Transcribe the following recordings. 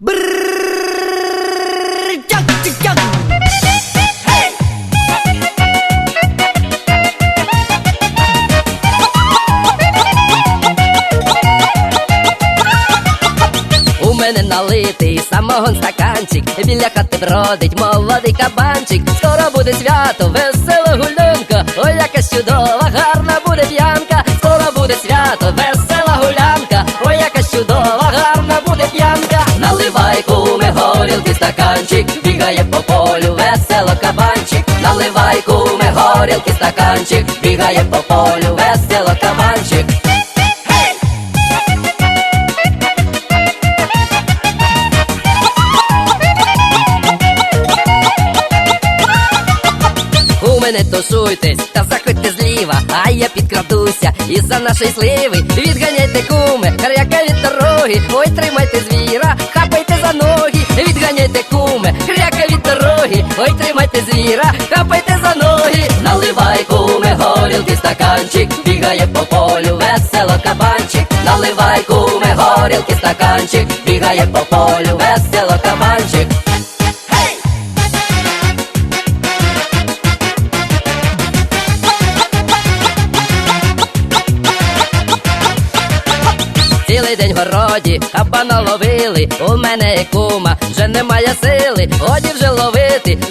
У мене налитий самогон стаканчик, біля хати бродить молодий кабанчик. Скоро буде свято, весела гулянка. Ой, яка чудова, гарна горілки стаканчик, бігає по полю, весело кабанчик. Наливай куме горілки стаканчик, бігає по полю, весело кабанчик. У мене тушуйтесь та заходьте зліва, а я підкрадуся і за нашої сливи відганяйте куме, звіра, хапайте за ноги, наливай куме, горілки стаканчик, бігає по полю, весело кабанчик, наливай куме, горілки стаканчик, бігає по полю, весело кабанчик. Цілий день в городі, кабана ловили, у мене є кума, вже немає сили, годі вже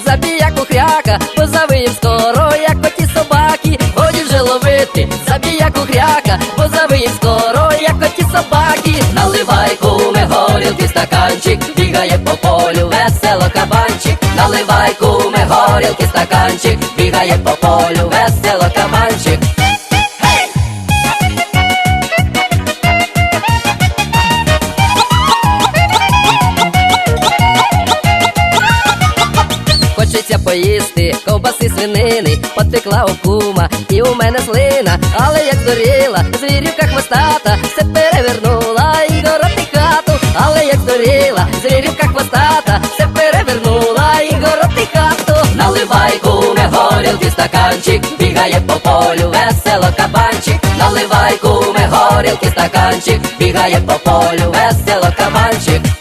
ловити, забія кухряка, позавиєм скоро, як оті собаки, годі вже ловити, забія кухряка, позавиєм скоро, як оті собаки, наливай куме, горілки стаканчик, бігає по полю, весело кабанчик, наливай куме, горілки стаканчик, бігає по полю, весело кабанчик. Хочеться поїсти. Ковбаси свинини, потекла у кума, і у мене слина, але як здуріла, звірюка хвостата, все перевернула і гороти хату, але як здуріла, звірюка хвостата, все перевернула і гороти хату. Наливай куме, горілки стаканчик, бігає по полю, весело кабанчик, наливай куме, горілки стаканчик, бігає по полю, весело кабанчик.